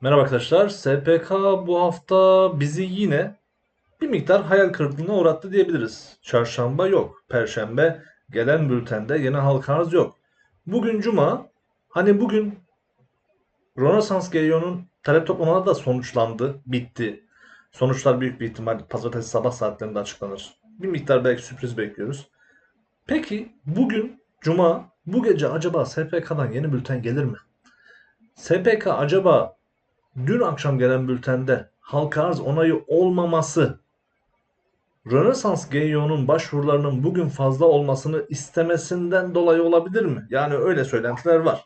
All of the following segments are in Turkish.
Merhaba arkadaşlar. SPK bu hafta bizi yine bir miktar hayal kırıklığına uğrattı diyebiliriz. Çarşamba yok. Perşembe gelen bültende yine halka yok. Bugün cuma. Hani bugün Rönesans Geyon'un talep toplamaları da sonuçlandı. Bitti. Sonuçlar büyük bir ihtimal pazartesi sabah saatlerinde açıklanır. Bir miktar belki sürpriz bekliyoruz. Peki bugün cuma bu gece acaba SPK'dan yeni bülten gelir mi? SPK acaba dün akşam gelen bültende halka arz onayı olmaması Rönesans GYO'nun başvurularının bugün fazla olmasını istemesinden dolayı olabilir mi? Yani öyle söylentiler var.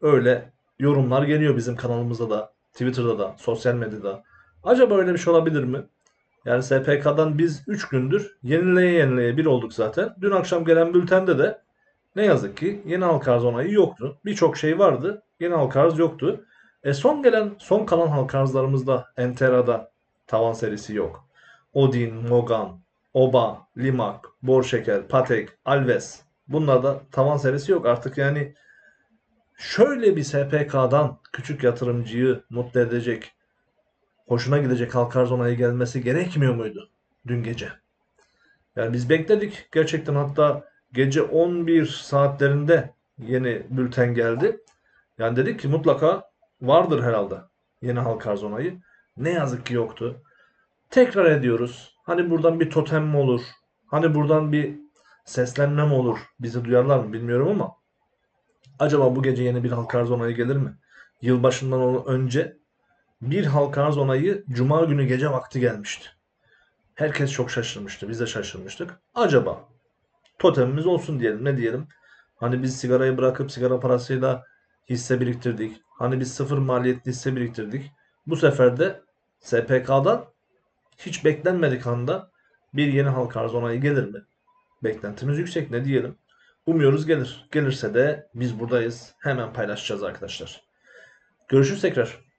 Öyle yorumlar geliyor bizim kanalımızda da, Twitter'da da, sosyal medyada. Acaba öyle bir şey olabilir mi? Yani SPK'dan biz 3 gündür yenileye yenileye bir olduk zaten. Dün akşam gelen bültende de ne yazık ki yeni halka arz onayı yoktu. Birçok şey vardı. Yeni halka arz yoktu. E son gelen, son kalan halka arzlarımızda Entera'da tavan serisi yok. Odin, Mogan, Oba, Limak, Borşeker, Patek, Alves. Bunlarda tavan serisi yok. Artık yani şöyle bir SPK'dan küçük yatırımcıyı mutlu edecek, hoşuna gidecek halka arz onayı gelmesi gerekmiyor muydu dün gece? Yani biz bekledik. Gerçekten hatta gece 11 saatlerinde yeni bülten geldi. Yani dedik ki mutlaka vardır herhalde yeni halka arz onayı. Ne yazık ki yoktu. Tekrar ediyoruz. Hani buradan bir totem mi olur? Hani buradan bir seslenme mi olur? Bizi duyarlar mı bilmiyorum ama acaba bu gece yeni bir halka arz onayı gelir mi? Yılbaşından önce bir halka arz onayı cuma günü gece vakti gelmişti. Herkes çok şaşırmıştı. Biz de şaşırmıştık. Acaba totemimiz olsun diyelim. Ne diyelim? Hani biz sigarayı bırakıp sigara parasıyla hisse biriktirdik. Hani biz sıfır maliyetli hisse biriktirdik. Bu sefer de SPK'dan hiç beklenmedik anda bir yeni halka arz onayı gelir mi? Beklentimiz yüksek ne diyelim. Umuyoruz gelir. Gelirse de biz buradayız. Hemen paylaşacağız arkadaşlar. Görüşürüz tekrar.